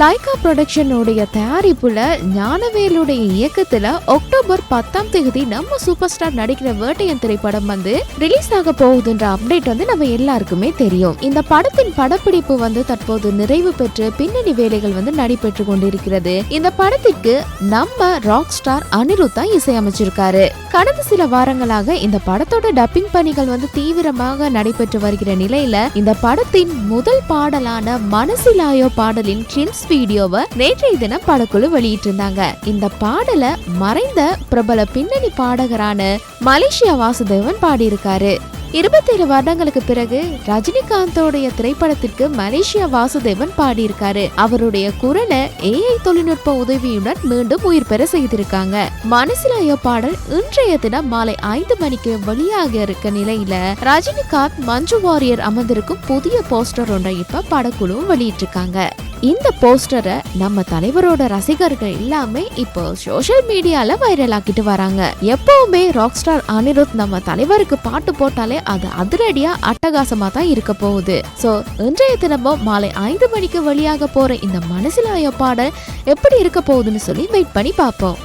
Lyca ப்ரொடக்ஷனுடைய தயாரிப்புல ஞானவேலுடைய இயக்கத்துல October பத்தாம் தேதி நம்ம சூப்பர் ஸ்டார் நடிக்கிற வேட்டையன் திரைப்படம் வந்து ரிலீஸ் ஆக போகுதுன்ற அப்டேட் வந்து நம்ம எல்லாருக்குமே தெரியும். இந்த படத்தின் படப்பிடிப்பு வந்து தற்போது நிறைவு பெற்று பின்னணி வேலைகள் வந்து நடைபெற்று கொண்டிருக்கிறது. இந்த படத்திற்கு நம்ம ராக் ஸ்டார் அனிருத் தான் இசையமைச்சிருக்காரு. கடந்த சில வாரங்களாக இந்த படத்தோட டப்பிங் பணிகள் வந்து தீவிரமாக நடைபெற்று வருகிற நிலையில இந்த படத்தின் முதல் பாடலான மனசிலாயோ பாடலின் கிளிம்ஸ் வீடியோவை நேற்றைய தினம் படக்குழு வெளியிட்டிருந்தாங்க. இந்த பாடலை மறைந்த பிரபல பின்னணி பாடகரான மலேசியா வாசுதேவன் பாடியிருக்காரு. இருபத்தேழு வருடங்களுக்கு பிறகு ரஜினிகாந்தோடைய திரைப்படத்திற்கு மலேசியா வாசுதேவன் பாடியிருக்காரு. அவருடைய குரலை ஏஐ தொழில்நுட்ப உதவியுடன் மீண்டும் உயிர் பெற செய்திருக்காங்க. மனசிலாயோ பாடல் இன்றைய தினம் மாலை ஐந்து மணிக்கு வெளியாக இருக்க நிலையில ரஜினிகாந்த் மஞ்சு வாரியர் அமர்ந்திருக்கும் புதிய போஸ்டர் ஒன்றை இப்ப படக்குழுவும் வெளியிட்டிருக்காங்க. இந்த போஸ்டரை நம்ம தலைவரோட ரசிகர்கள் எல்லாமே இப்போ சோஷியல் மீடியால வைரல் ஆக்கிட்டு வராங்க. எப்பவுமே ராக் ஸ்டார் அனிருத் நம்ம தலைவருக்கு பாட்டு போட்டாலே அது அதிரடியா அட்டகாசமா தான் இருக்க போகுது. சோ இன்றைய தினமும் மாலை ஐந்து மணிக்கு வெளியாக போற இந்த மனசிலாய பாடல் எப்படி இருக்க போகுதுன்னு சொல்லி வெயிட் பண்ணி பார்ப்போம்.